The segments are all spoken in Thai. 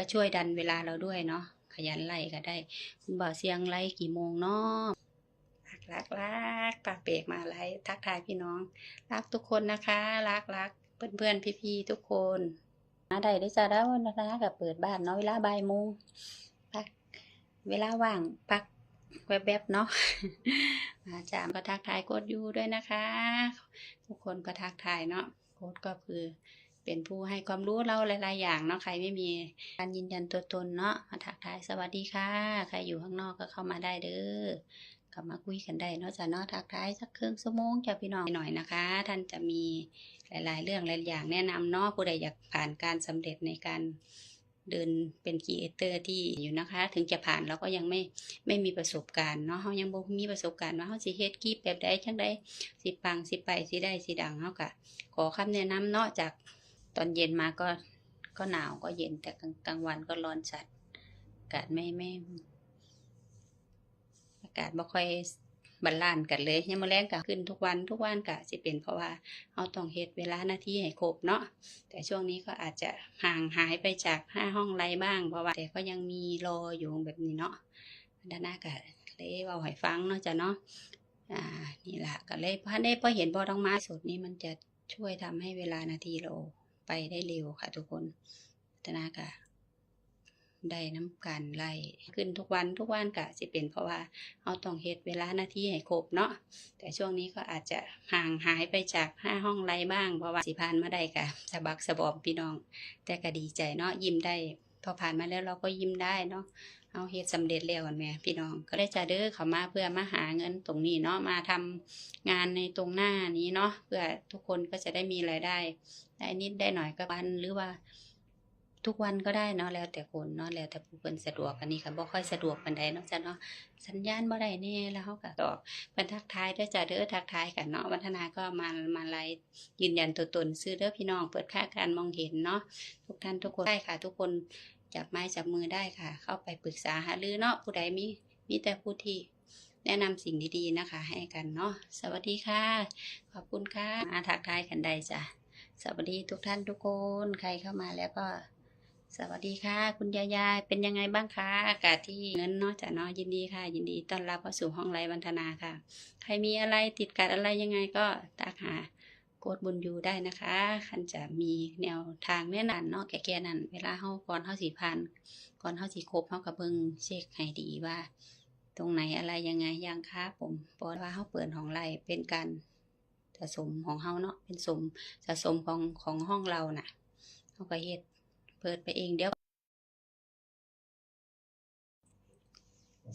ก็ช่วยดันเวลาเราด้วยเนาะขยันไล่ก็ได้ คุณบ่าวเสียงไล่กี่โมงเนาะรักรักรักปากเปกมาไล่ทักทายพี่น้อง รักทุกคนนะคะ รักรักเพื่อนเพื่อนๆพี่ๆทุกคนมาได้ได้จ้าแล้วนะคะกับเปิดบ้านเนาะเวลาบ่ายโมงพักเวลาว่างพักแวบๆเนาะอาจารย์ก็ทักทายโคดยูด้วยนะคะ ทุกคนก็ทักทายเนาะโค้ดก็คือ เป็นผู้ให้ความรู้เราหลาย ๆ อย่างเนาะใครไม่มีการยืนยันตัวตนเนาะมาทักทายสวัสดีค่ะ ใครอยู่ข้างนอกก็เข้ามาได้เด้อกลับมาคุยกันได้เนาะจ้ะเนาะทักทายสักครึ่งชั่วโมงจ้ะพี่น้องหน่อยนะคะ ท่านจะมีหลาย ๆ เรื่องหลายอย่างแนะนำเนาะผู้ใดอยากผ่านการสำเร็จในการเดินเป็นครีเอเตอร์ที่อยู่นะคะ ถึงจะผ่านเราก็ยังไม่ไม่มีประสบการณ์เนาะเฮายังบ่มีประสบการณ์ว่าเฮาสิเฮ็ดคลิปแบบใดจังใดสิปังสิไปสิได้สิดังเฮาก็ขอคำแนะนำเนาะจาก ตอนเย็นมาก็ก็หนาวก็เย็นแต่กลางกลางวันก็ร้อนจัดอากาศไม่ไม่อากาศบ่ค่อยบาลานกันเลยยังมาแรงก็ขึ้นทุกวันทุกวันก็สิเป็นเพราะว่าเราต้องเฮ็ดเวลาหน้าที่ให้ครบเนาะแต่ช่วงนี้ก็อาจจะห่างหายไปจากห้าห้องไรบ้าง เพราะว่าแต่ก็ยังมีรออยู่แบบนี้เนาะด้านหน้าก็เลยเว้าให้ฟังเนาะจ้ะเนาะอ่านี่แหละก็เลยพอได้พอเห็นพอต้องมาสุดนี้มันจะช่วยทำให้เวลานาทีเรา ไปได้เร็วค่ะทุกคนพัฒนากะได้น้ำกันไล่ขึ้นทุกวันทุกวันกะสิเป็นเพราะว่าเอาต้องเฮ็ดเวลาหน้าที่ให้ครบเนาะแต่ช่วงนี้ก็อาจจะห่างหายไปจากห้าห้องไรบ้างเพราะว่าสิพานมาได้กะสะบักสะบอมพี่น้อง แต่ก็ดีใจเนาะยิ้มได้พอผ่านมาแล้วเราก็ยิ้มได้เนาะ เอาเฮ็ดสำเร็จแล้วกันแม่พี่น้องก็ได้จะเด้อเขามาเพื่อมาหาเงินตรงนี้เนาะมาทำงานในตรงหน้านี้เนาะเพื่อทุกคนก็จะได้มีรายได้ได้นิดได้หน่อยก็วันหรือว่า ทุกวันก็ได้เนาะแล้วแต่คนเนาะแล้วแต่ผู้เพิ่นสะดวกอันนี้ค่ะบ่ค่อยสะดวกปานใดเนาะจ้ะเนาะสัญญาณบ่ได้แน่แล้วเฮาก็ตอบเพิ่นทักทายเด้จ้ะเด้อทักทายกันเนาะวัฒนาก็มามาไลฟ์ยืนยันตัวตนซื้อเด้อพี่น้องเปิดค่าการมองเห็นเนาะทุกท่านทุกคนได้ค่ะ ทุกคน จับไม้จับมือได้ค่ะ เข้าไปปรึกษาหารือเนาะผู้ใดมีมีแต่ผู้ที่แนะนำสิ่งดีๆนะคะ ให้กันเนาะสวัสดีค่ะ ขอบคุณค่ะมาทักทายกันได้จ้ะสวัสดีทุกท่านทุกคนใครเข้ามาแล้วก็ สวัสดีค่ะ คุณยายายเป็นยังไงบ้างคะอากาศที่เงินเนาะจ้ะเนาะยินดีค่ะ ยินดีต้อนรับเข้าสู่ห้องไลฟ์วันธนาค่ะ ใครมีอะไรติดกัดอะไรยังไงก็ทักหา โกดบุญอยู่ได้นะคะคันจะมีแนวทางแนะนำเนาะแก่ๆนั่นเวลาเฮาก่อนเฮาสิผ่านก่อนเฮาสิครบเฮาก็เบิ่งเช็คให้ดีว่า ตรงไหนอะไรยังไงยังคะผมเพราะว่าเฮาเปิดห้องไลฟ์เป็นการสะสมของเฮาเนาะเป็นสมสะสมของของห้องเราน่ะเฮาก็เฮ็ดเปิดไปเองเดี๋ยว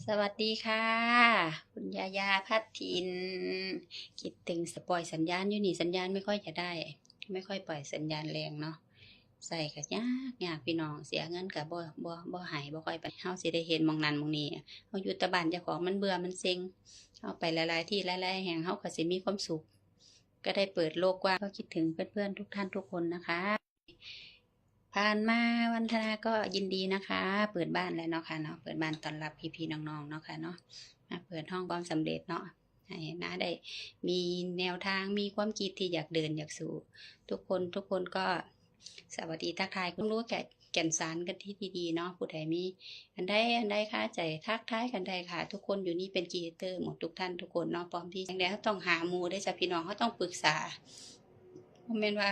สวัสดีค่ะ คุณยายาพัฒทิน คิดถึงสปอยสัญญาณอยู่นี่สัญญาณไม่ค่อยจะได้ ไม่ค่อยปล่อยสัญญาณแรงเนาะใส่ก็ยากยากพี่น้องเสียเงินกับบ่บ่บ่หายบ่ค่อยไปเฮาสิได้เห็นมองนั้นมองนี้เฮาอยู่ตะบ้านเจ้าของมันเบื่อมันเซ็งเฮาไปหลายๆที่หลายๆแห่งเฮาก็สิมีความสุข ก็ได้เปิดโลกกว้างก็คิดถึงเพื่อนๆทุกท่านทุกคนนะคะ ผ่านมาวันธนาก็ยินดีนะคะ เปิดบ้านแล้วเนาะค่ะเนาะเปิดบ้านต้อนรับพี่ๆน้องๆเนาะค่ะเนาะมาเปิดห้องความสำเร็จเนาะให้น้าได้มีแนวทางมีความคิดที่อยากเดินอยากสู่ ทุกคนทุกคนก็สวัสดีทักทายคุณรู้แก่แก่นสารกันที่ดีๆเนาะผู้ใดมี อันใดอันใดค่าใจทักทายกันได้ค่ะ ทุกคนอยู่นี่เป็นกีเตอร์หมดทุกท่านทุกคนเนาะพร้อมที่อย่างใดเขาต้องหามูได้จากพี่น้องเขาต้องปรึกษาเพราะแม่นว่า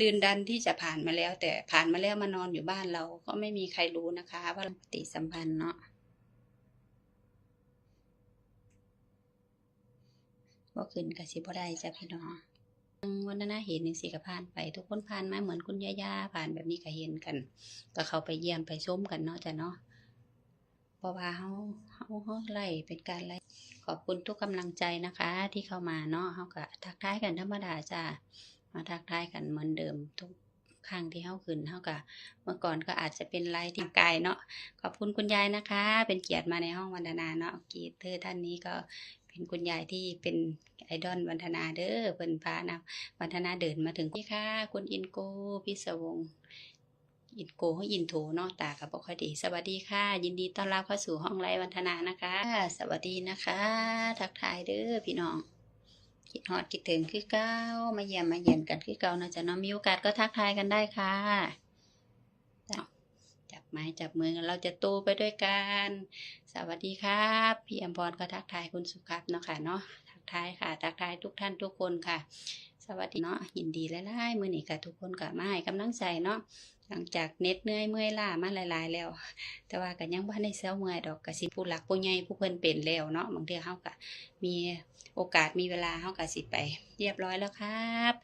ดืนดันที่จะผ่านมาแล้ว แต่ผ่านมาแล้วมานอนอยู่บ้านเราก็ไม่มีใครรู้นะคะ ว่าปฏิสัมพันธ์เนาะบ่ขึ้นกับสิบ่ได้จ้ะพี่น้องวันนั้นเห็นหนึ่งสิกับผ่านไป ทุกคนผ่านมาเหมือนคุณย่าย่าผ่านแบบนี้ก็เห็นกัน ก็เขาไปเยี่ยมไปชมกันเนาะจ้ะเนาะเพราะว่าเฮาเฮาเฮาไล่เป็นการไล่ขอบคุณทุกกำลังใจนะคะ ที่เข้ามาเนาะเฮาก็ทักทายกันธรรมดาจ้ะ มาทักทายกันเหมือนเดิมทุกครั้งที่เฮาขึ้นเฮาก็เมื่อก่อนก็อาจจะเป็นไลฟ์ที่กายเนาะขอบคุณคุณยายนะคะ เป็นเกียรติมาในห้องวันนาเนาะกีเธอท่านนี้ก็เป็นคุณยายที่เป็นไอดอลวันนาเด้อเพิ่นพานะวันนาเดินมาถึงพี่ค่ะ คุณอินโกพิศวงอินโกเขาอินโทเนาะตากับบ่ค่อยดีสวัสดีค่ะ ยินดีต้อนรับเข้าสู่ห้องไลฟ์วันนานะคะ สวัสดีนะคะ ทักทายเด้อพี่น้อง คิดฮอดคิดถึงคือเก้ามาเยี่ยมมาเยี่ยมกันคือเก้านะจ๊ะเนาะมีโอกาสก็ทักทายกันได้ค่ะจ้ะไม้จับมือกันเราจะโตไปด้วยกัน สวัสดีครับพี่อมพรก็ทักทายคุณสุครับเนาะค่ะเนาะทักทายค่ะ ทักทายทุกท่านทุกคนค่ะ สวัสดีเนาะยินดีหลายๆมื้อนี้ก็ทุกคนก็มาให้กำลังใจเนาะ หลังจากเน็ดเหนื่อยเมื่อยล้ามาหลาย ๆ แล้ว แต่ว่าก็ยังบ่ทันได้เซลเมื่อยดอกก็สิผู้หลักผู้ใหญ่ผู้เพิ่นเป็นแล้วเนาะบางเทื่อเฮาก็มีโอกาสมีเวลาเฮาก็สิไป เรียบร้อยแล้วครับ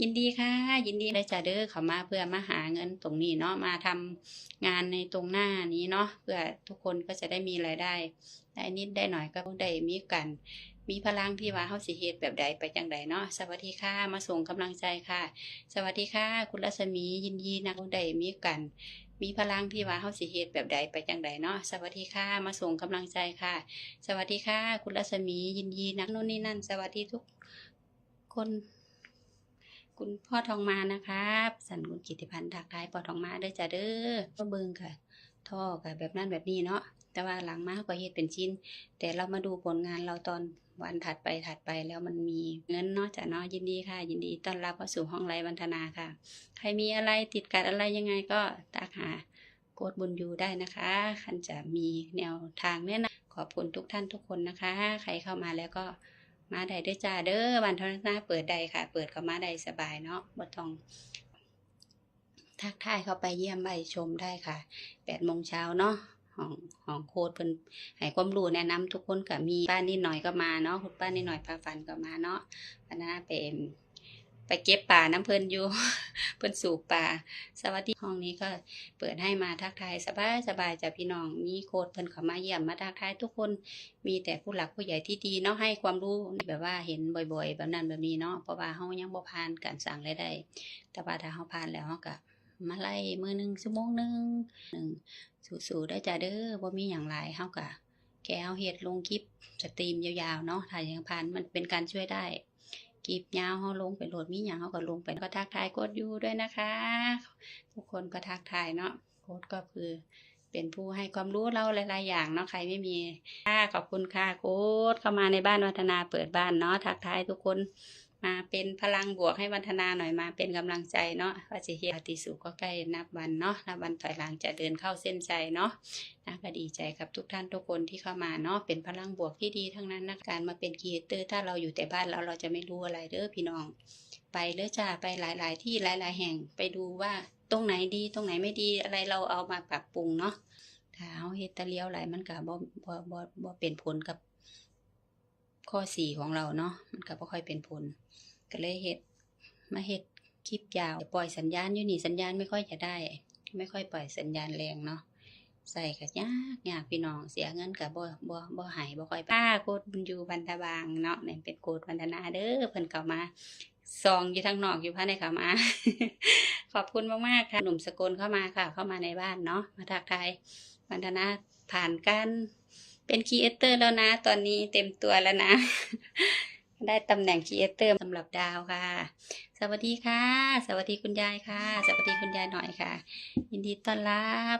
ยินดีค่ะ ยินดีเลยจ้ะเด้อเขามาเพื่อมาหาเงินตรงนี้เนาะมาทำงานในตรงหน้านี้เนาะเพื่อทุกคนก็จะได้มีรายได้ได้นิดได้หน่อยก็ได้มีกัน มีพลังที่ว่าเฮาสิเฮ็ดแบบใดไปจังใดเนาะสวัสดีค่ะ มาส่งกำลังใจค่ะ สวัสดีค่ะ คุณรัศมียินดีนักได้มีกัน มีพลังที่ว่าเฮาสิเฮ็ดแบบใดไปจังใดเนาะสวัสดีค่ะ มาส่งกำลังใจค่ะ สวัสดีค่ะ คุณรัศมียินดีนักโน่นนี่นั่น สวัสดีทุกคน คุณพ่อทองมานะครับสันคุณกิติพันธ์ทักทายพ่อทองมาเด้อจ้ะเด้อก็เบิ่งค่ะ ท่อกับแบบนั้นแบบนี้เนาะ แต่ว่าหลังมาก็เฮ็ดเป็นชิ้น แต่เรามาดูผลงานเราตอนวันถัดไปถัดไปแล้วมันมีเงินนาะจ้ะเนาะยินดีค่ะ ยินดีต้อนรับเข้าสู่ห้องไลฟ์วันธนาค่ะ ใครมีอะไรติดกัดอะไรยังไงก็ทักหาโกดบุญยูได้นะคะคันจะมีแนวทางเนี่นะขอบคุณทุกท่านทุกคนนะคะ ใครเข้ามาแล้วก็มาได้ด้อจ้าเด้อวันธนาเปิดได้ค่ะ เปิดก็มาได้สบายเนาะบ่ต้องทักทายเข้าไปเยี่ยมใบชมได้ค่ะแปดโมงเช้าเนาะ ห้องห้องโคดเพิ่นให้ความรู้แนะนำทุกคนก็มีป้านิดหน่อยก็มาเนาะคุณป้านิดหน่อยพาฟันก็มาเนาะวันนั้นเป็นไปเก็บป่าน้ำเพิ่นอยู่ เพิ่นสูบป่า สวัสดีห้องนี้ก็เปิดให้มาทักทายสบายสบายจากพี่น้องมีโคดเพิ่นเข้ามาเยี่ยมมาทักทายทุกคนมีแต่ผู้หลักผู้ใหญ่ที่ดีเนาะให้ความรู้แบบว่าเห็นบ่อย ๆ แบบนั้นแบบนี้เนาะเพราะว่าเฮายังบ่ผ่านการสั่งรายได้ แต่ว่าถ้าเฮาผ่านแล้วเฮาก็ มาไล่มือหนึ่งชั่วโมงหนึ่งหนึ่งสู้ๆได้จ้ะเด้อบ่มีหยังหลายเฮาก็แค่เฮาเฮ็ดลงคลิปสตรีมยาวๆเนาะถ้ายยังผ่านมันเป็นการช่วยได้คลิปยาวเฮาลงไปโหลดมีหยังเฮาก็ลงไปก็ทักทายกดยูด้วยนะคะ ทุกคนก็ทักทายเนาะโค้ดก็คือเป็นผู้ให้ความรู้เราหลาย ๆ อย่างเนาะใครไม่มีค่ะขอบคุณค่ะโค้ดเข้ามาในบ้านวัฒนาเปิดบ้านเนาะทักทายทุกคน มาเป็นพลังบวกให้วัฒนาหน่อยมาเป็นกำลังใจเนาะว่าจะเฮียติสุก็ใกล้นับวันเนาะนับวันถอยหลังจะเดินเข้าเส้นใจเนาะนะก็ดีใจกับทุกท่านทุกคนที่เข้ามาเนาะเป็นพลังบวกที่ดีทั้งนั้นนะการมาเป็นครีเอเตอร์ถ้าเราอยู่แต่บ้านเราเราจะไม่รู้อะไรเด้อพี่น้อง ไปเลยจ้าไปหลาย ๆ ที่หลาย ๆ แห่งไปดูว่าตรงไหนดีตรงไหนไม่ดีอะไรเราเอามาปรับปรุงเนาะถ้าเฮาเฮ็ดแตเลียวหลมันก็บ่บ่บ่บ่เป็นผลกับ ข้อสี่ของเราเนาะมันก็บ่ค่อยเป็นผล ก็เลยเฮ็ดมาเฮ็ดคลิปยาวปล่อยสัญญาณอยู่นี่สัญญาณไม่ค่อยจะได้ ไม่ค่อยปล่อยสัญญาณแรงเนาะใส่ก็ยากยากพี่น้องเสียเงินก็บ่บ่บ่หายบ่ค่อยป้าโคตรบุญยู่บันทบางเนาะนี่เป็นโคตรบันธนาเด้อเพิ่นเข้ามาซองอยู่ทางนอกอยู่ภายในเข้ามา ขอบคุณมากๆค่ะหนุ่มสกลเข้ามาค่ะ เข้ามาในบ้านเนาะมาทักทายวันธนาผ่านการ เป็นครีเอเตอร์แล้วนะ ตอนนี้เต็มตัวแล้วนะ ได้ตำแหน่งครีเอเตอร์สำหรับดาวค่ะ สวัสดีค่ะ สวัสดีคุณยายค่ะ สวัสดีคุณยายหน่อยค่ะ ยินดีต้อนรับ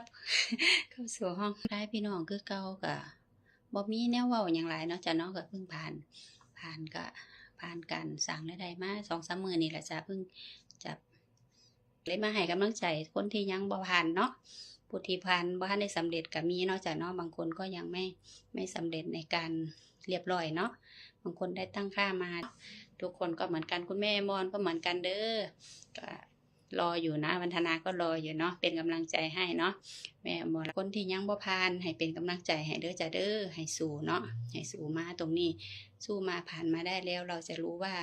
เข้าสู่ห้องได้พี่น้องคือเก่ากับบ่มีแนวว้าอย่างไรเนาะจ้ะเนาะก็เพิ่งผ่าน ผ่านก็ผ่านการสั่งได้ได้มาสองสามมือนี่แหละจ้ะเพิ่งจับ เลยมาให้กำลังใจคนที่ยังบ่ผ่านเนาะผู้ที่ผ่านบ่ทันได้สำเร็จก็มีนาะจ้ะเนาะบางคนก็ยังไม่ไม่สำเร็จในการเรียบร้อยเนาะบางคนได้ตั้งค่ามา ทุกคนก็เหมือนกันคุณแม่มอนก็เหมือนกันเด้อก็รออยู่นะวันธนาก็รออยู่เนาะเป็นกำลังใจให้เนาะแม่มอนคนที่ยังบ่ผ่านให้เป็นกำลังใจให้เด้อจ้ะเด้อให้สู้เนาะให้สู้มาตรงนี้ สู้มาผ่านมาได้แล้วเราจะรู้ว่า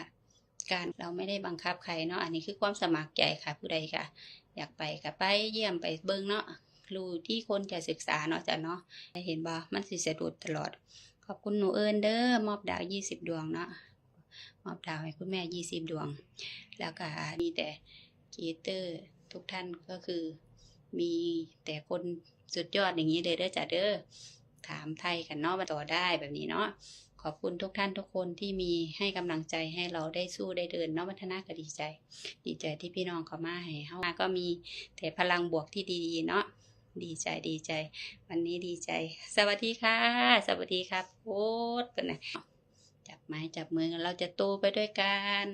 การเราไม่ได้บังคับใครเนาะอันนี้คือความสมัครใจค่ะผู้ใดค่ะ อยากไปก็ไปเยี่ยมไปเบิ่งเนาะรู้ที่คนจะศึกษาเนาะจ้ะเนาะเห็นบ่มันสิสะดุดตลอด ขอบคุณหนูเอิญเด้อมอบดาวยี่สิบดวงเนาะมอบดาวให้คุณแม่ยี่สิบดวง แล้วก็มีแต่ครีเอเตอร์ทุกท่านก็คือมีแต่คนสุดยอดอย่างนี้เลยเด้อจ้ะเด้อถามไทยกันเนาะมาต่อได้แบบนี้เนาะ ขอบคุณทุกท่านทุกคนที่มีให้กำลังใจให้เราได้สู้ได้เดินเนาะวัฒนาก็ดีใจ ดีใจที่พี่น้องเขามาให้เฮามาก็มีแต่พลังบวกที่ดีๆเนาะดีใจดีใจ วันนี้ดีใจ สวัสดีค่ะ สวัสดีครับโค้ดเป็นไงจับไม้จับมือกันเราจะโตไปด้วยกัน